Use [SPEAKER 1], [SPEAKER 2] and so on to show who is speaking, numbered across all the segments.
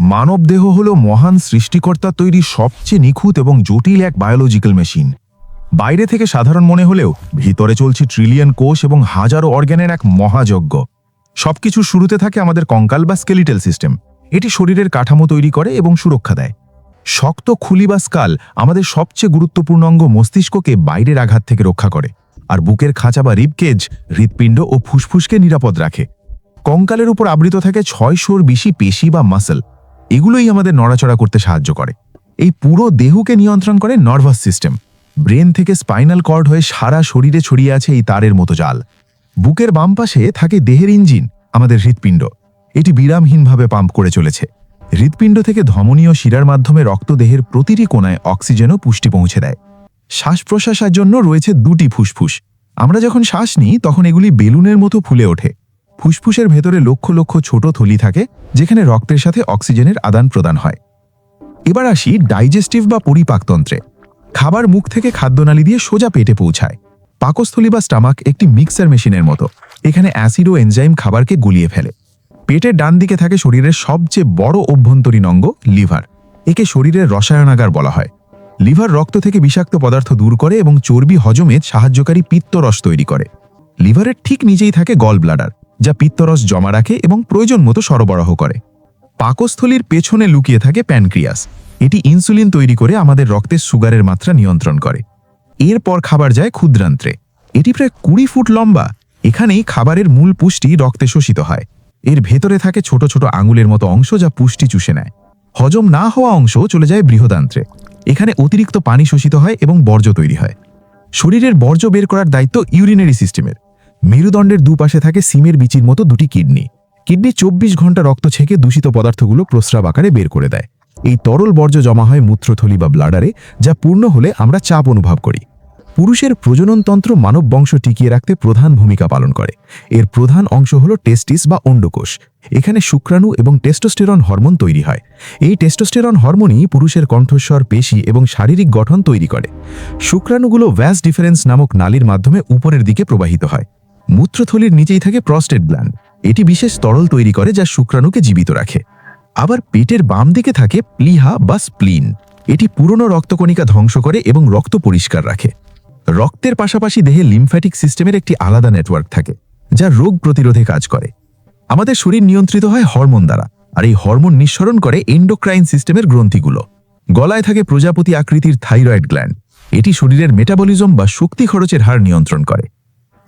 [SPEAKER 1] মানবদেহ হল মহান সৃষ্টিকর্তার তৈরি সবচেয়ে নিখুঁত এবং জটিল এক বায়োলজিক্যাল মেশিন বাইরে থেকে সাধারণ মনে হলেও ভিতরে চলছে ট্রিলিয়ন কোষ এবং হাজারো অর্গ্যানের এক মহাযজ্ঞ। সবকিছুর শুরুতে থাকে আমাদের কঙ্কাল বা স্কেলিটেল সিস্টেম এটি শরীরের কাঠামো তৈরি করে এবং সুরক্ষা দেয়। শক্ত খুলি বা স্কাল আমাদের সবচেয়ে গুরুত্বপূর্ণ অঙ্গ মস্তিষ্ককে বাইরের আঘাত থেকে রক্ষা করে, আর বুকের খাঁচা বা রিবকেজ হৃৎপিণ্ড ও ফুসফুসকে নিরাপদ রাখে। কঙ্কালের উপর আবৃত থাকে ছয়শোর বেশি পেশি বা মাসল এগুলোই আমাদের নড়াচড়া করতে সাহায্য করে। এই পুরো দেহকে নিয়ন্ত্রণ করে নার্ভাস সিস্টেম ব্রেন থেকে স্পাইনাল কর্ড হয়ে সারা শরীরে ছড়িয়ে আছে এই তারের মতো জাল। বুকের বাম পাশে থাকে দেহের ইঞ্জিন, আমাদের হৃৎপিণ্ড। এটি বিরামহীনভাবে পাম্প করে চলেছে। হৃৎপিণ্ড থেকে ধমনীয় শিরার মাধ্যমে রক্ত দেহের প্রতিটি কোণায় অক্সিজেনও পুষ্টি পৌঁছে দেয়। শ্বাস প্রশ্বাসের জন্য রয়েছে দুটি ফুসফুস। আমরা যখন শ্বাস নিই, তখন এগুলি বেলুনের মতো ফুলে ওঠে। ফুসফুসের ভেতরে লক্ষ লক্ষ ছোট থলি থাকে, যেখানে রক্তের সাথে অক্সিজেনের আদান প্রদান হয়। এবার আসি ডাইজেস্টিভ বা পরিপাকতন্ত্রে। খাবার মুখ থেকে খাদ্যনালী দিয়ে সোজা পেটে পৌঁছায়। পাকস্থলী বা স্টামাক একটি মিক্সার মেশিনের মতো। এখানে অ্যাসিড ও এনজাইম খাবারকে গুলিয়ে ফেলে। পেটের ডান দিকে থাকে শরীরের সবচেয়ে বড় অভ্যন্তরীণ অঙ্গ, লিভার। একে শরীরের রসায়নাগার বলা হয়। লিভার রক্ত থেকে বিষাক্ত পদার্থ দূর করে এবং চর্বি হজমে সাহায্যকারী পিত্তরস তৈরি করে। লিভারের ঠিক নিচেই থাকে গল ব্লাডার যা পিত্তরস জমা রাখে এবং প্রয়োজন মতো সরবরাহ করে। পাকস্থলীর পেছনে লুকিয়ে থাকে প্যানক্রিয়াস। এটি ইনসুলিন তৈরি করে আমাদের রক্তের সুগারের মাত্রা নিয়ন্ত্রণ করে। এরপর খাবার যায় ক্ষুদ্রান্ত্রে। এটি প্রায় কুড়ি ফুট লম্বা। এখানেই খাবারের মূল পুষ্টি রক্তে শোষিত হয়। এর ভেতরে থাকে ছোট ছোট আঙুলের মতো অংশ যা পুষ্টি চুষে নেয়। হজম না হওয়া অংশ চলে যায় বৃহদান্ত্রে। এখানে অতিরিক্ত পানি শোষিত হয় এবং বর্জ্য তৈরি হয়। শরীরের বর্জ্য বের করার দায়িত্ব ইউরিনারি সিস্টেমের। মেরুদণ্ডের দুপাশে থাকে সিমের বিচির মতো দুটি কিডনি। কিডনি চব্বিশ ঘণ্টা রক্ত ছেঁকে দূষিত পদার্থগুলো প্রস্রাব আকারে বের করে দেয়। এই তরল বর্জ্য জমা হয় মূত্রথলি বা ব্লাডারে, যা পূর্ণ হলে আমরা চাপ অনুভব করি। পুরুষের প্রজননতন্ত্র মানব বংশ টিকিয়ে রাখতে প্রধান ভূমিকা পালন করে। এর প্রধান অংশ হল টেস্টিস বা অন্ডকোষ। এখানে শুক্রাণু এবং টেস্টোস্টেরন হরমোন তৈরি হয়। এই টেস্টোস্টেরন হরমোনই পুরুষের কণ্ঠস্বর, পেশি এবং শারীরিক গঠন তৈরি করে। শুক্রাণুগুলো ভ্যাস ডিফারেন্স নামক নালীর মাধ্যমে উপরের দিকে প্রবাহিত হয়। মূত্রথলির নিচেই থাকে প্রস্টেট গ্ল্যান্ড এটি বিশেষ তরল তৈরি করে যা শুক্রাণুকে জীবিত রাখে। আবার পেটের বাম দিকে থাকে প্লিহা বা স্প্লিন। এটি পুরনো রক্তকণিকা ধ্বংস করে এবং রক্ত পরিষ্কার রাখে। রক্তের পাশাপাশি দেহে লিমফ্যাটিক সিস্টেমের একটি আলাদা নেটওয়ার্ক থাকে, যা রোগ প্রতিরোধে কাজ করে। আমাদের শরীর নিয়ন্ত্রিত হয় হরমোন দ্বারা, আর এই হরমোন নিঃসরণ করে এন্ডোক্রাইন সিস্টেমের গ্রন্থিগুলো। গলায় থাকে প্রজাপতি আকৃতির থাইরয়েড গ্ল্যান্ড এটি শরীরের মেটাবলিজম বা শক্তি খরচের হার নিয়ন্ত্রণ করে।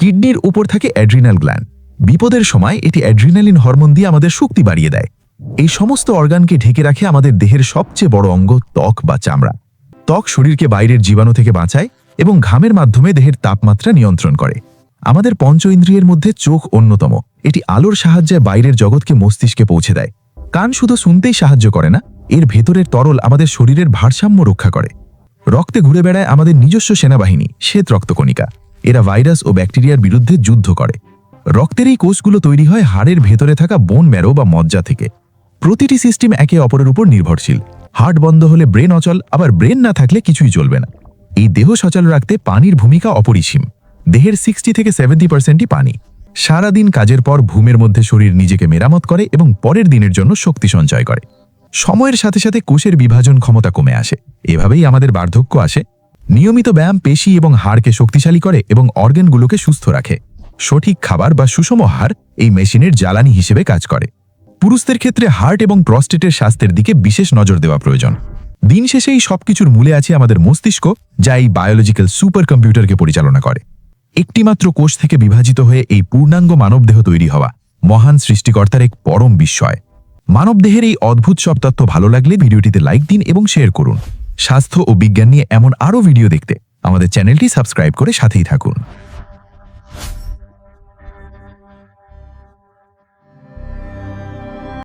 [SPEAKER 1] কিডনির উপর থাকে অ্যাড্রিনাল গ্ল্যান্ড। বিপদের সময় এটি অ্যাড্রিনালিন হরমোন দিয়ে আমাদের শক্তি বাড়িয়ে দেয়। এই সমস্ত অর্গানকে ঢেকে রাখে আমাদের দেহের সবচেয়ে বড় অঙ্গ ত্বক বা চামড়া। ত্বক শরীরকে বাইরের জীবাণু থেকে বাঁচায় এবং ঘামের মাধ্যমে দেহের তাপমাত্রা নিয়ন্ত্রণ করে। আমাদের পঞ্চ ইন্দ্রিয়ের মধ্যে চোখ অন্যতম। এটি আলোর সাহায্যে বাইরের জগৎকে মস্তিষ্কে পৌঁছে দেয়। কান শুধু শুনতেই সাহায্য করে না, এর ভেতরের তরল আমাদের শরীরের ভারসাম্য রক্ষা করে। রক্তে ঘুরে বেড়ায় আমাদের নিজস্ব সেনাবাহিনী, শ্বেত রক্তকণিকা। এরা ভাইরাস ও ব্যাকটেরিয়ার বিরুদ্ধে যুদ্ধ করে। রক্তের এই কোষগুলো তৈরি হয় হাড়ের ভেতরে থাকা বোন ম্যারো বা মজ্জা থেকে। প্রতিটি সিস্টেম একে অপরের উপর নির্ভরশীল। হার্ট বন্ধ হলে ব্রেন অচল, আবার ব্রেন না থাকলে কিছুই চলবে না। এই দেহ সচল রাখতে পানির ভূমিকা অপরিসীম। দেহের সিক্সটি থেকে সেভেন্টি পার্সেন্টই পানি। সারাদিন কাজের পর ঘুমের মধ্যে শরীর নিজেকে মেরামত করে এবং পরের দিনের জন্য শক্তি সঞ্চয় করে। সময়ের সাথে সাথে কোষের বিভাজন ক্ষমতা কমে আসে। এভাবেই আমাদের বার্ধক্য আসে। নিয়মিত ব্যায়াম পেশি এবং হাড়কে শক্তিশালী করে এবং অর্গেনগুলোকে সুস্থ রাখে। সঠিক খাবার বা সুষম আহার এই মেশিনের জ্বালানি হিসেবে কাজ করে। পুরুষদের ক্ষেত্রে হার্ট এবং প্রস্টেটের স্বাস্থ্যের দিকে বিশেষ নজর দেওয়া প্রয়োজন। দিন শেষে এই সবকিছুর মূলে আছে আমাদের মস্তিষ্ক, যা এই বায়োলজিক্যাল সুপার কম্পিউটারকে পরিচালনা করে। একটিমাত্র কোষ থেকে বিভাজিত হয়ে এই পূর্ণাঙ্গ মানবদেহ তৈরি হওয়া মহান সৃষ্টিকর্তার এক পরম বিস্ময়। মানবদেহের এই অদ্ভুত সব তথ্য ভালো লাগলে ভিডিওটিতে লাইক দিন এবং শেয়ার করুন। স্বাস্থ্য ও বিজ্ঞান নিয়ে এমন আরও ভিডিও দেখতে আমাদের চ্যানেলটি সাবস্ক্রাইব করে সাথেই থাকুন।